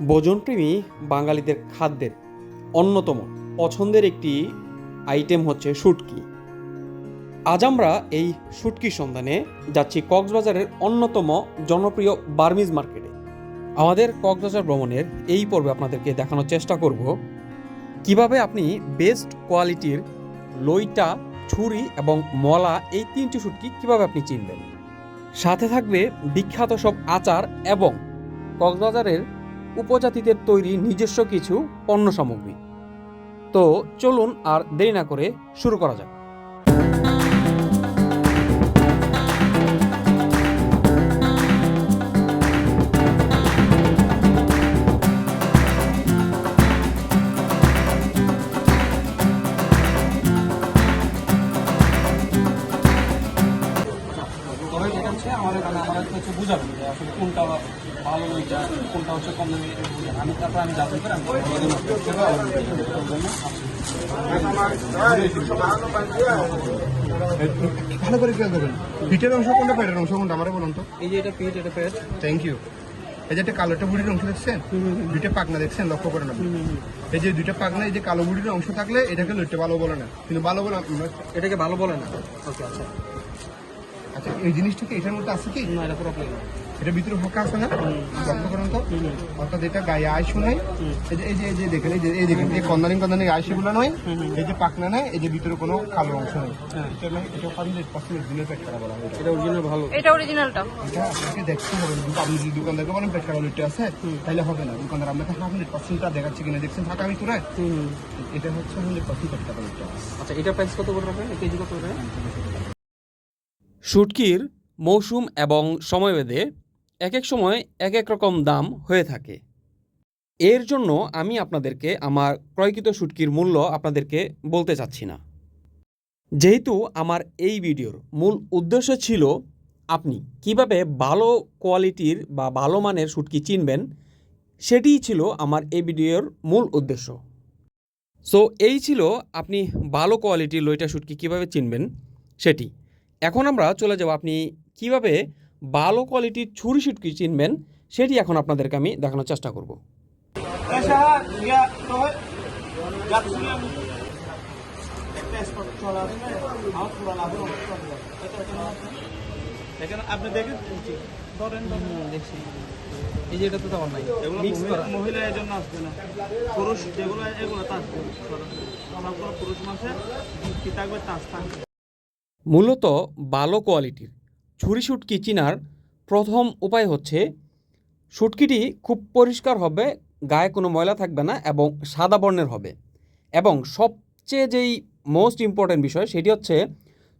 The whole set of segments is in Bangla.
ভোজনপ্রেমী বাঙালিদের খাদ্যের অন্যতম পছন্দের একটি আইটেম হচ্ছে শুটকি। আজ আমরা এই শুটকির সন্ধানে যাচ্ছি কক্সবাজারের অন্যতম জনপ্রিয় বার্মিজ মার্কেটে। আমাদের কক্সবাজার ভ্রমণের এই পর্বে আপনাদেরকে দেখানোর চেষ্টা করব, কীভাবে আপনি বেস্ট কোয়ালিটির লইটা, ছুরি এবং মলা এই তিনটি শুটকি কীভাবে আপনি চিনবেন। সাথে থাকবে বিখ্যাত সব আচার এবং কক্সবাজারের উপজাতিদের তৈরি নিজস্ব কিছু পণ্য সামগ্রী। তো চলুন আর দেরি না করে শুরু করা যাক। ওইটা কোনটা হচ্ছে কম দামি আমি তারপর আমি যাচাই করে আমি বলে দেবো আপনাকে। সেটা আমার জন্য ভালো করে খেয়াল করবেন। পিঠের অংশ কোনটা পেটের অংশ কোনটা আমারে বলুন তো। এই যে এটা পেট এটা পেট। থ্যাংক ইউ এই যে একটা কালো একটা বুড়ির অংশ দেখছেন? দুইটা পাকনা দেখছেন? লক্ষ্য করেন আপনি এই যে দুইটা পাকনা এই যে কালো বুড়ির অংশ থাকলে এটাকে লইতে ভালো বলে না। কিন্তু ভালো বলে এটাকে ভালো বলে না। ওকে আচ্ছা। আচ্ছা এই জিনিসটা কি এটার মধ্যে আছে কি? না এটা পুরো প্লেন এটা ভিতরে ফাঁকা আছে না? লক্ষ্য করেন তো। অর্থাৎ এটা গায়ে আয় শোনাই এই যে এই যে এই যে দেখেন এই যে এই দেখেন এই কন্দারিং কন্দারিং আয় সেগুলো নয়। এই যে পাকনা নেই এই যে ভিতরে কোনো কালো অংশ নেই হ্যাঁ। এটা নয় এটা হান্ড্রেড পার্সেন্ট দিনের পেট করা বলা হয়। এটা। অরিজিনাল ভালো। এটা অরিজিনালটা এটা আপনাকে দেখতে হবে কিন্তু আপনি যদি দোকানদারকে বলেন পেট লিটে আছে তাহলে হবে না। দোকানদার আপনাকে হান্ড্রেড পার্সেন্টটা দেখাচ্ছে কিনা দেখছেন ফাঁকা আমি তোরা হুম। এটা হচ্ছে হান্ড্রেড পার্সেন্ট পেট লিটে আচ্ছা এটা প্রাইস কত করে রাখবেন কেজি কত করে শুটকির মৌসুম এবং সময়ভেদে এক এক সময় এক এক রকম দাম হয়ে থাকে। এর জন্য আমি আপনাদেরকে আমার ক্রয়কৃত শুটকির মূল্য আপনাদেরকে বলতে চাচ্ছি না। যেহেতু আমার এই ভিডিওর মূল উদ্দেশ্য ছিল আপনি কীভাবে ভালো কোয়ালিটির বা ভালো মানের শুটকি চিনবেন, সেটিই ছিল আমার এই ভিডিওর মূল উদ্দেশ্য। সো এই ছিল আপনি ভালো কোয়ালিটির লইটা শুটকি কীভাবে চিনবেন, সেটি। এখন আমরা চলে যাব আপনি কীভাবে ভালো কোয়ালিটির ছুরি শুটকি চিনবেন সেটি এখন আপনাদেরকে আমি দেখানোর চেষ্টা করব। আপনি দেখেন? এই যে এটা তো তেমন নাই। এগুলো মহিলা- মহিলা এর জন্য আসবে না। পুরুষ যেগুলো এগুলো তা আসবে। সরাসরি। পুরুষ মাসে কি থাকবে তাস থাকবে মূলত ভালো কোয়ালিটির। ছুরি শুটকি চিনার প্রথম উপায় হচ্ছে, শুটকিটি খুব পরিষ্কার হবে, গায়ে কোনো ময়লা থাকবে না এবং সাদা বর্ণের হবে। এবং সবচেয়ে যেই মোস্ট ইম্পর্ট্যান্ট বিষয় সেটি হচ্ছে,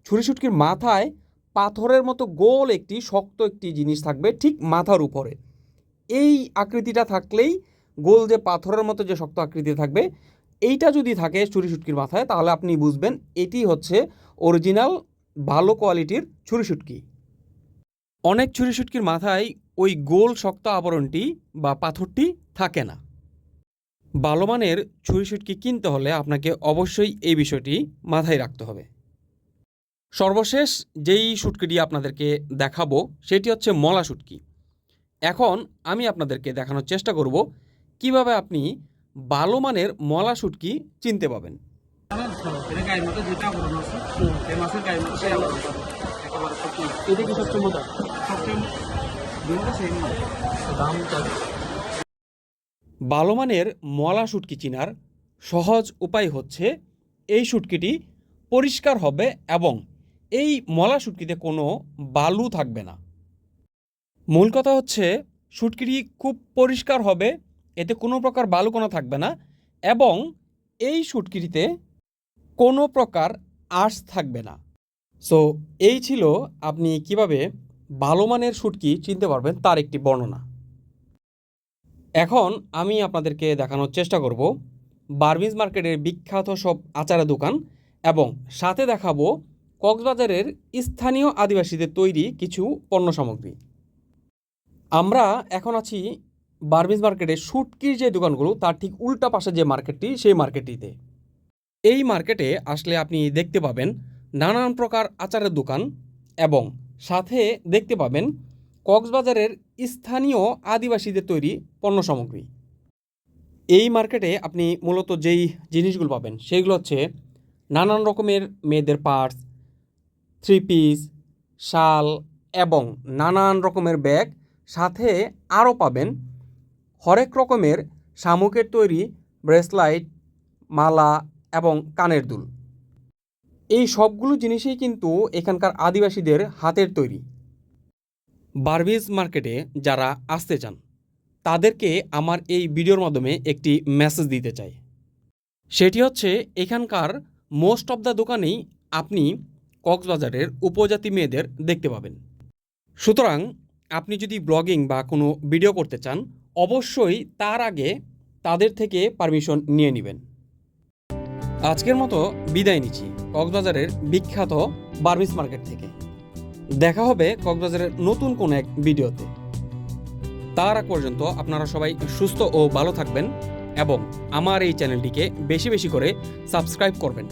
ছুরি শুটকির মাথায় পাথরের মতো গোল একটি শক্ত একটি জিনিস থাকবে ঠিক মাথার উপরে। এই আকৃতিটা থাকলেই গোল যে পাথরের মতো যে শক্ত আকৃতি থাকবে, এইটা যদি থাকে ছুরি শুটকির মাথায় তাহলে আপনি বুঝবেন এটি হচ্ছে অরিজিনাল ভালো কোয়ালিটির ছুরি শুটকি। অনেক ছুরি শুটকির মাথায় ওই গোল শক্ত আবরণটি বা পাথরটি থাকে না। ভালো মানের ছুরি শুটকি কিনতে হলে আপনাকে অবশ্যই এই বিষয়টি মাথায় রাখতে হবে। সর্বশেষ যেই শুটকিটি আপনাদেরকে দেখাবো, সেটি হচ্ছে মলা শুটকি। এখন আমি আপনাদেরকে দেখানোর চেষ্টা করব কীভাবে আপনি ভালো মানের মলা শুটকি চিনতে পাবেন। দাম ভালো মানের মলা শুটকি চিনার সহজ উপায় হচ্ছে এই শুটকিটি পরিষ্কার হবে এবং এই মলা শুটকিতে কোনো বালু থাকবে না। মূল কথা হচ্ছে শুটকিটি খুব পরিষ্কার হবে, এতে কোনো প্রকার বালু কোনো থাকবে না এবং এই শুটকিটিতে কোনো প্রকার আঁশ থাকবে না। সো এই ছিল আপনি কীভাবে ভালো মানের শুটকি চিনতে পারবেন তার একটি বর্ণনা। এখন আমি আপনাদেরকে দেখানোর চেষ্টা করব বার্মিজ মার্কেটের বিখ্যাত সব আচারের দোকান এবং সাথে দেখাবো কক্সবাজারের স্থানীয় আদিবাসীদের তৈরি কিছু পণ্য সামগ্রী। আমরা এখন আছি বার্মিজ মার্কেটের শুটকির যে দোকানগুলো, তার ঠিক উল্টা পাশে যে মার্কেটটি, সেই মার্কেটটিতে। এই মার্কেটে আসলে আপনি দেখতে পাবেন নানান প্রকার আচারের দোকান এবং সাথে দেখতে পাবেন কক্সবাজারের স্থানীয় আদিবাসীদের তৈরি পণ্য সামগ্রী। এই মার্কেটে আপনি মূলত যেই জিনিসগুলো পাবেন সেইগুলো হচ্ছে নানান রকমের মেয়েদের পার্স, থ্রি পিস, শাল এবং নানান রকমের ব্যাগ। সাথে আরও পাবেন হরেক রকমের শামুকের তৈরি ব্রেসলাইট, মালা এবং কানের দুল। এই সবগুলো জিনিসই কিন্তু এখানকার আদিবাসীদের হাতের তৈরি। বারবিজ মার্কেটে যারা আসতে চান, তাদেরকে আমার এই ভিডিওর মাধ্যমে একটি মেসেজ দিতে চাই। সেটি হচ্ছে, এখানকার মোস্ট অফ দ্য দোকানেই আপনি কক্সবাজারের উপজাতি মেয়েদের দেখতে পাবেন। সুতরাং, আপনি যদি ব্লগিং বা কোনো ভিডিও করতে চান, অবশ্যই তার আগে তাদের থেকে পারমিশন নিয়ে নেবেন। আজকের মতো বিদায় নিচ্ছি কক্সবাজারের বিখ্যাত বার্মিস মার্কেট থেকে। দেখা হবে কক্সবাজারের নতুন কোনো এক ভিডিওতে। তার আগ পর্যন্ত আপনারা সবাই সুস্থ ও ভালো থাকবেন এবং আমার এই চ্যানেলটিকে বেশি বেশি করে সাবস্ক্রাইব করবেন।